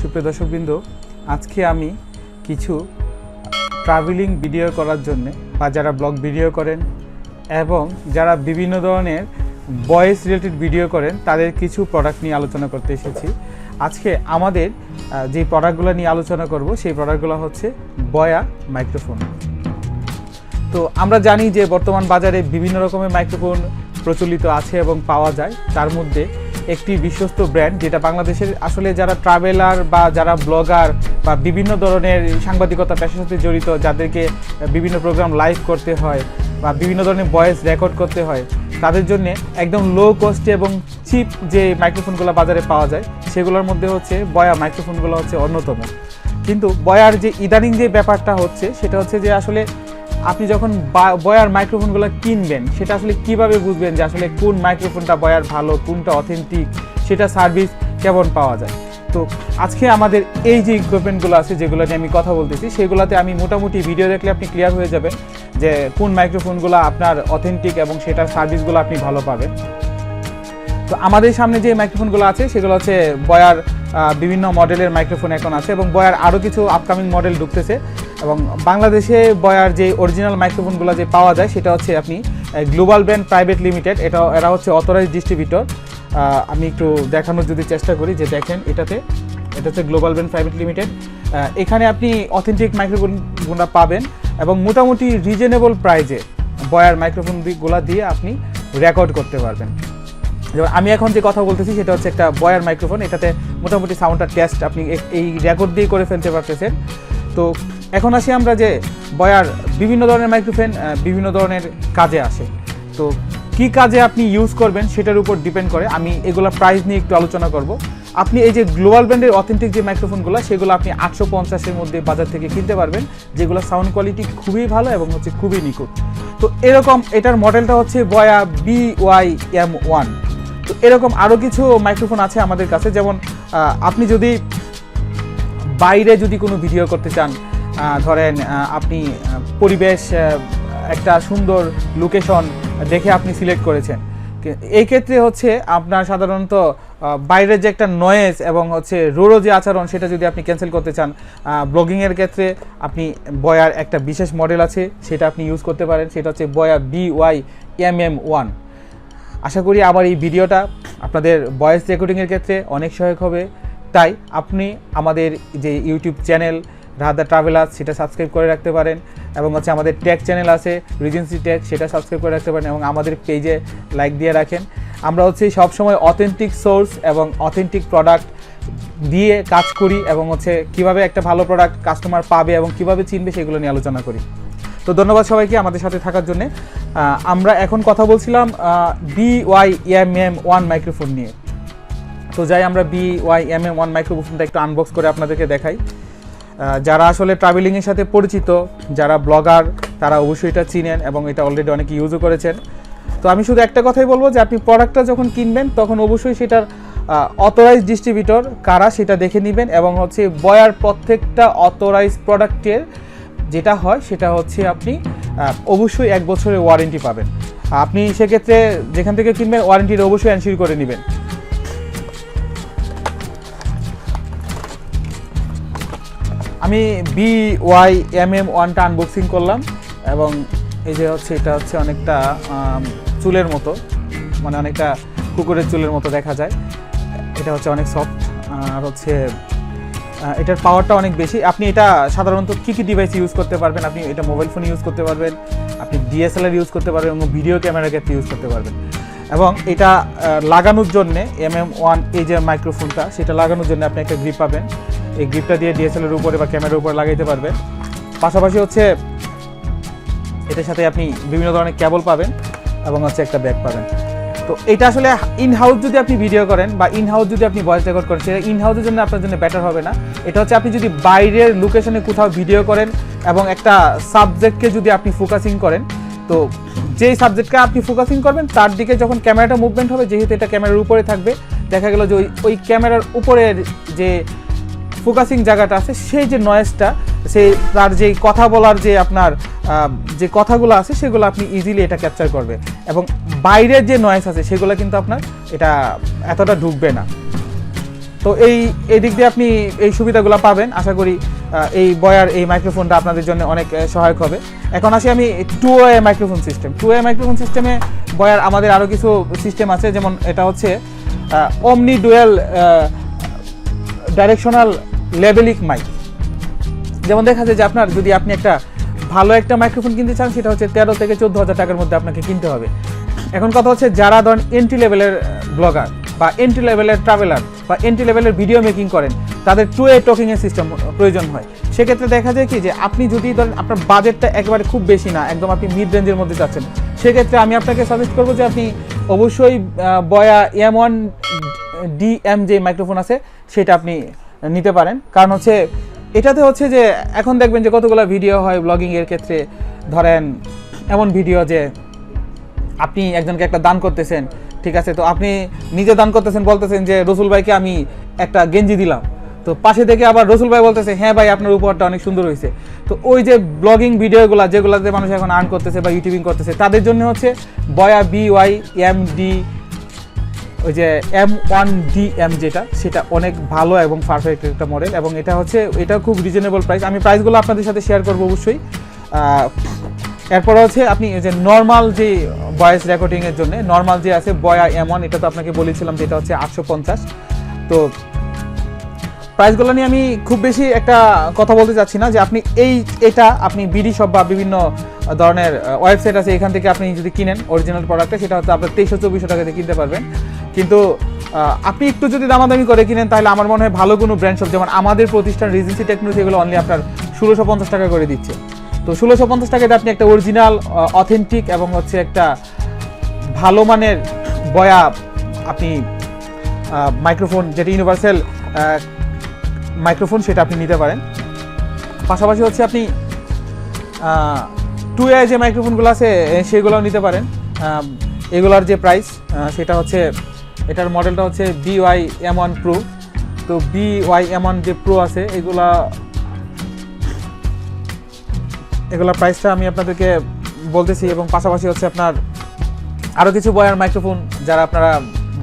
সুপ্রিয় দর্শকবৃন্দ, আজকে আমি কিছু ট্রাভেলিং ভিডিও করার জন্য বা যারা ব্লগ ভিডিও করেন এবং যারা বিভিন্ন ধরনের ভয়েস রিলেটেড ভিডিও করেন, তাদের কিছু প্রোডাক্ট নিয়ে আলোচনা করতে এসেছি। আজকে আমাদের যে প্রোডাক্টগুলো নিয়ে আলোচনা করব, সেই প্রোডাক্টগুলো হচ্ছে বয়া মাইক্রোফোন তো আমরা জানি যে বর্তমান বাজারে বিভিন্ন রকমের মাইক্রোফোন প্রচলিত আছে এবং পাওয়া যায়। তার মধ্যে একটি বিশ্বস্ত ব্র্যান্ড যেটা বাংলাদেশের আসলে যারা ট্রাভেলার বা যারা ব্লগার বা বিভিন্ন ধরনের সাংবাদিকতা পেশার সাথে জড়িত, যাদেরকে বিভিন্ন প্রোগ্রাম লাইভ করতে হয় বা বিভিন্ন ধরনের ভয়েস রেকর্ড করতে হয়, তাদের জন্য একদম লো কস্টে এবং চিপ যে মাইক্রোফোনগুলো বাজারে পাওয়া যায়, সেগুলোর মধ্যে হচ্ছে বয়া মাইক্রোফোনগুলো হচ্ছে অন্যতম। কিন্তু বয়ার যে ইদানিং যে ব্যাপারটা হচ্ছে, সেটা হচ্ছে যে আসলে আপনি যখন বয়ার মাইক্রোফোনগুলো কিনবেন, সেটা আসলে কীভাবে বুঝবেন যে আসলে কোন মাইক্রোফোনটা বয়ার ভালো, কোনটা অথেন্টিক সেটা সার্ভিস কেমন পাওয়া যায়? তো আজকে আমাদের এই যে ইকুইপমেন্টগুলো আছে, যেগুলো নিয়ে আমি কথা বলতেছি, সেগুলোতে আমি মোটামুটি ভিডিও দেখলে আপনি ক্লিয়ার হয়ে যাবেন যে কোন মাইক্রোফোনগুলো আপনার অথেন্টিক এবং সেটার সার্ভিসগুলো আপনি ভালো পাবেন। তো আমাদের সামনে যে মাইক্রোফোনগুলো আছে, সেগুলো হচ্ছে বয়ার বিভিন্ন মডেলের মাইক্রোফোন এখন আছে এবং বয়ার আরও কিছু আপকামিং মডেল ঢুকতেছে। এবং বাংলাদেশে বয়ার যে অরিজিনাল মাইক্রোফোনগুলো যে পাওয়া যায়, সেটা হচ্ছে আপনি গ্লোবাল ব্র্যান্ড প্রাইভেট লিমিটেড এটা, এরা হচ্ছে অথরাইজ ডিস্ট্রিবিউটর আমি একটু দেখানোর যদি চেষ্টা করি, যে দেখেন, এটাতে, এটা হচ্ছে গ্লোবাল ব্র্যান্ড প্রাইভেট লিমিটেড এখানে আপনি অথেন্টিক মাইক্রোফোনগুলো পাবেন এবং মোটামুটি রিজনেবল প্রাইজে বয়ার মাইক্রোফোনগুলো দিয়ে আপনি রেকর্ড করতে পারবেন। যেমন আমি এখন যে কথা বলতেছি, সেটা হচ্ছে একটা বয়ার মাইক্রোফোন এটাতে মোটামুটি সাউন্ডটা টেস্ট আপনি এই রেকর্ড দিয়ে করে ফেলতে পারতেছেন। তো এখন আসি আমরা যে বয়ার বিভিন্ন ধরনের মাইক্রোফোন বিভিন্ন ধরনের কাজে আসে। তো কি কাজে আপনি ইউজ করবেন সেটার উপর ডিপেন্ড করে। আমি এগুলো প্রাইস নিয়ে একটু আলোচনা করব। আপনি এই যে গ্লোবাল ব্র্যান্ডের অথেন্টিক যে মাইক্রোফোনগুলো, সেগুলো আপনি আটশো পঞ্চাশের মধ্যে বাজার থেকে কিনতে পারবেন। যেগুলো সাউন্ড কোয়ালিটি খুবই ভালো এবং হচ্ছে খুবই নিখুঁত। তো এরকম এটার মডেলটা হচ্ছে Boya B Y M one তো এরকম আরও কিছু মাইক্রোফোন আছে আমাদের কাছে। যেমন আপনি যদি বাইরে যদি কোনো ভিডিও করতে চান ধরেন আপনি পরিবেশ একটা সুন্দর লোকেশন দেখে আপনি সিলেক্ট করেছেন। এই ক্ষেত্রে হচ্ছে আপনার সাধারণত বাইরের যে একটা নয়েজ এবং হচ্ছে রোরো যে আচরণ, সেটা যদি আপনি ক্যান্সেল করতে চান ব্লগিংয়ের ক্ষেত্রে আপনি বয়ার একটা বিশেষ মডেল আছে, সেটা আপনি ইউজ করতে পারেন। সেটা হচ্ছে Boya B Y M M one আশা করি আমার এই ভিডিওটা আপনাদের ভয়েস রেকর্ডিংয়ের ক্ষেত্রে অনেক সহায়ক হবে। তাই আপনি আমাদের যে ইউটিউব চ্যানেল রাহাদা ট্রাভেলার্স, সেটা সাবস্ক্রাইব করে রাখতে পারেন এবং হচ্ছে আমাদের ট্যাগ চ্যানেল আছে রিজেন্সি ট্যাগ সেটা সাবস্ক্রাইব করে রাখতে পারেন এবং আমাদের পেজে লাইক দিয়ে রাখেন। আমরা হচ্ছে সবসময় অথেন্টিক সোর্স এবং অথেন্টিক প্রোডাক্ট দিয়ে কাজ করি এবং হচ্ছে কীভাবে একটা ভালো প্রোডাক্ট কাস্টমার পাবে এবং কীভাবে চিনবে সেগুলো নিয়ে আলোচনা করি। তো ধন্যবাদ সবাইকে আমাদের সাথে থাকার জন্যে। আমরা এখন কথা বলছিলাম B Y M M one microphone নিয়ে। তো যাই আমরা B Y M M one মাইক্রোফোনটা একটু আনবক্স করে আপনাদেরকে দেখাই। যারা আসলে ট্রাভেলিংয়ের সাথে পরিচিত, যারা ব্লগার তারা অবশ্যই এটা চিনেন এবং এটা অলরেডি অনেকে ইউজও করেছেন। তো আমি শুধু একটা কথাই বলব যে আপনি প্রোডাক্টটা যখন কিনবেন, তখন অবশ্যই সেটার অথরাইজ ডিস্ট্রিবিউটর কারা সেটা দেখে নেবেন এবং হচ্ছে বয়ার প্রত্যেকটা অথরাইজ প্রোডাক্টের যেটা হয়, সেটা হচ্ছে আপনি অবশ্যই এক বছরের ওয়ারেন্টি পাবেন। আপনি সেক্ষেত্রে যেখান থেকে কিনবেন ওয়ারেন্টির অবশ্যই এনশিওর করে নেবেন। আমি বি ওয়াই এম এম ওয়ানটা আনবক্সিং করলাম এবং এই যে হচ্ছে এটা হচ্ছে অনেকটা চুলের মতো মানে অনেকটা কুকুরের চুলের মতো দেখা যায়। এটা হচ্ছে অনেক সফট আর হচ্ছে এটার পাওয়ারটা অনেক বেশি। আপনি এটা সাধারণত কী কী ডিভাইস ইউজ করতে পারবেন? আপনি এটা মোবাইল ফোন ইউজ করতে পারবেন, আপনি ডিএসএলআর ইউজ করতে পারবেন এবং ভিডিও ক্যামেরার ক্ষেত্রে ইউজ করতে পারবেন। এবং এটা লাগানোর জন্যে এম এম ওয়ান এই যে মাইক্রোফোনটা সেটা লাগানোর জন্য আপনি একটা গ্রিপ পাবেন। এই গ্রিপটা দিয়ে ডিএসএলআর উপরে বা ক্যামেরার উপরে লাগাইতে পারবেন পাশাপাশি হচ্ছে এটার সাথে আপনি বিভিন্ন ধরনের কেবল পাবেন এবং হচ্ছে একটা ব্যাগ পাবেন। তো এটা আসলে ইন হাউস যদি আপনি ভিডিও করেন বা ইন হাউস যদি আপনি ভয়েস রেকর্ড করেন, সেটা ইন হাউসের জন্য আপনার জন্য বেটার হবে না। এটা হচ্ছে আপনি যদি বাইরের লোকেশনে কোথাও ভিডিও করেন এবং একটা সাবজেক্টকে যদি আপনি ফোকাসিং করেন, তো যেই সাবজেক্টকে আপনি ফোকাসিং করবেন, তার দিকে যখন ক্যামেরাটা মুভমেন্ট হবে, যেহেতু এটা ক্যামেরার উপরে থাকবে, দেখা গেল যে ওই ওই ক্যামেরার উপরের যে ফোকাসিং জায়গাটা আছে, সেই যে নয়েজটা সেই তার যে কথা বলার যে আপনার যে কথাগুলো আছে, সেগুলো আপনি ইজিলি এটা ক্যাপচার করবে। এবং বাইরের যে নয়েজ আছে, সেগুলো কিন্তু আপনার এটা এতটা ঢুকবে না। তো এই এই দিক দিয়ে আপনি এই সুবিধাগুলো পাবেন। আশা করি এই বয়ার, এই মাইক্রোফোনটা আপনাদের জন্য অনেক সহায়ক হবে। এখন আসি আমি two A microphone system two A microphone সিস্টেমে বয়ার আমাদের আরও কিছু সিস্টেম আছে, যেমন এটা হচ্ছে অমনি ডুয়েল ডাইরেকশনাল লেভেলিক মাইক যেমন দেখা যায় যে আপনার যদি আপনি একটা ভালো একটা মাইক্রোফোন কিনতে চান, সেটা হচ্ছে তেরো থেকে চোদ্দ হাজার টাকার মধ্যে আপনাকে কিনতে হবে। এখন কথা হচ্ছে যারা ধরেন এন্ট্রি লেভেলের ব্লগার বা এন্ট্রি লেভেলের ট্রাভেলার বা এন্ট্রি লেভেলের ভিডিও মেকিং করেন, তাদের টু এ টকিংয়ের সিস্টেম প্রয়োজন হয়। সেক্ষেত্রে দেখা যায় কি যে আপনি যদি ধরেন আপনার বাজেটটা একেবারে খুব বেশি না, একদম আপনি মিড রেঞ্জের মধ্যে যাচ্ছেন, সেক্ষেত্রে আমি আপনাকে সাজেস্ট করব যে আপনি অবশ্যই Boya M one D M যে মাইক্রোফোন আছে, সেটা আপনি নিতে পারেন। কারণ হচ্ছে, এটাতে হচ্ছে যে, এখন দেখবেন যে কতগুলো ভিডিও হয় ব্লগিংয়ের ক্ষেত্রে। ধরেন, এমন ভিডিও যে, আপনি একজনকে একটা দান করতেছেন, ঠিক আছে? তো আপনি নিজে দান করতেছেন, বলতেছেন যে, রসুল ভাইকে আমি একটা গেঞ্জি দিলাম। তো পাশে থেকে আবার রসুল ভাই বলতেছে হ্যাঁ ভাই, আপনার উপহারটা অনেক সুন্দর হয়েছে। তো ওই যে ব্লগিং ভিডিওগুলো যেগুলোতে মানুষ এখন আর্ন করতেছে বা ইউটিউবিং করতেছে, তাদের জন্য হচ্ছে Boya B Y M D ওই যে এম ওয়ান ডি এম যেটা, সেটা অনেক ভালো এবং পারফেক্ট একটা মডেল এবং এটা হচ্ছে, এটা খুব রিজনেবল প্রাইস আমি প্রাইসগুলো আপনাদের সাথে শেয়ার করব অবশ্যই। এরপর হচ্ছে আপনি যে নর্মাল যে ভয়েস রেকর্ডিংয়ের জন্য নর্মাল যে আছে বয়া এম ওয়ান এটা তো আপনাকে বলেছিলাম যে এটা হচ্ছে আটশো পঞ্চাশ। তো প্রাইসগুলো নিয়ে আমি খুব বেশি একটা কথা বলতে চাচ্ছি না যে আপনি এই, এটা আপনি বিডি শপ বা বিভিন্ন ধরনের ওয়েবসাইট আছে, এখান থেকে আপনি যদি কিনেন অরিজিনাল প্রোডাক্টটা সেটা হচ্ছে আপনার তেইশশো, চব্বিশশো টাকাতে কিনতে পারবেন। কিন্তু আপনি একটু যদি দামাদামি করে কিনেন, তাহলে আমার মনে হয় ভালো কোনো ব্র্যান্ড শপ যেমন আমাদের প্রতিষ্ঠান রিজেন্সি টেকনোলজি এগুলো অনলি আপনার ষোলোশো পঞ্চাশ টাকা করে দিচ্ছে। তো ষোলোশো পঞ্চাশ টাকাতে আপনি একটা অরিজিনাল অথেন্টিক এবং হচ্ছে একটা ভালো মানের বয়া আপনি মাইক্রোফোন যেটা ইউনিভার্সাল মাইক্রোফোন সেটা আপনি নিতে পারেন। পাশাপাশি হচ্ছে আপনি টু এ যে মাইক্রোফোনগুলো আছে সেগুলোও নিতে পারেন। এগুলার যে প্রাইস সেটা হচ্ছে এটার মডেলটা হচ্ছে B Y M one pro তো বি ওয়াই এম ওয়ান যে প্রো আছে, এগুলা এগুলার প্রাইসটা আমি আপনাদেরকে বলতেছি এবং পাশাপাশি হচ্ছে আপনার আরও কিছু বয়ার মাইক্রোফোন যারা আপনারা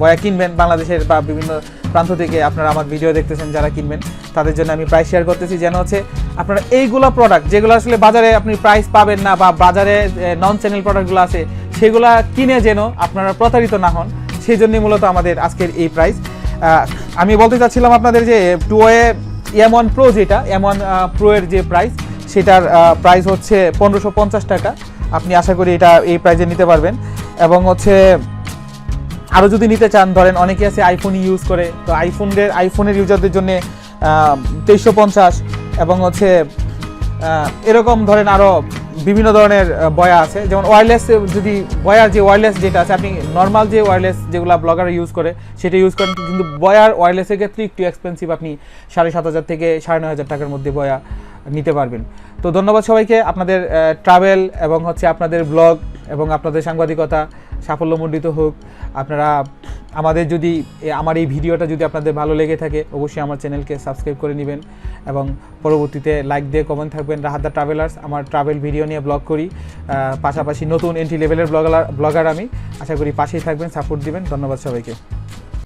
বয়া কিনবেন বাংলাদেশের বা বিভিন্ন প্রান্ত থেকে আপনারা আমার ভিডিও দেখতেছেন যারা কিনবেন, তাদের জন্য আমি প্রাইস শেয়ার করতেছি যেন হচ্ছে আপনারা এইগুলো প্রোডাক্ট যেগুলো আসলে বাজারে আপনি প্রাইস পাবেন না বা বাজারে নন চ্যানেল প্রোডাক্টগুলো আছে, সেগুলা কিনে যেন আপনারা প্রতারিত না হন। সেই জন্যই মূলত আমাদের আজকের এই প্রাইস আমি বলতে চাচ্ছিলাম আপনাদের যে two A M one pro যেটা এম ওয়ান প্রো এর যে প্রাইস সেটার প্রাইস হচ্ছে পনেরোশো পঞ্চাশ টাকা। আপনি আশা করি এটা এই প্রাইজে নিতে পারবেন। এবং হচ্ছে আরও যদি নিতে চান, ধরেন অনেকে আছে আইফোন ইউজ করে, তো আইফোনের আইফোনের ইউজারদের জন্য তেইশশো পঞ্চাশ। এবং হচ্ছে এরকম ধরেন আরও বিভিন্ন ধরনের বয়া আছে। যেমন ওয়্যারলেস যদি বয়ার যে ওয়্যারলেস যেটা আছে, আপনি নর্মাল যে ওয়্যারলেস যেগুলো ব্লগার ইউজ করে, সেটা ইউজ করেন। কিন্তু বয়ার ওয়্যারলেসের ক্ষেত্রে একটু এক্সপেন্সিভ আপনি সাড়ে সাত হাজার থেকে সাড়ে নয় হাজার টাকার মধ্যে বয়া নিতে পারবেন। তো ধন্যবাদ সবাইকে। আপনাদের ট্রাভেল এবং হচ্ছে আপনাদের ব্লগ এবং আপনাদের সাংবাদিকতা সাফল্যমণ্ডিত হোক। আপনারা আমাদের যদি আমার এই ভিডিওটা যদি আপনাদের ভালো লেগে থাকে, অবশ্যই আমার চ্যানেলকে সাবস্ক্রাইব করে নেবেন। এবং পরবর্তীতে লাইক দিয়ে কমেন্ট থাকবেন রাহাদা ট্রাভেলার্স আমার ট্রাভেল ভিডিও নিয়ে ব্লগ করি। পাশাপাশি নতুন এন্ট্রি লেভেলের ব্লগার ব্লগার আমি। আশা করি পাশেই থাকবেন সাপোর্ট দিবেন। ধন্যবাদ সবাইকে।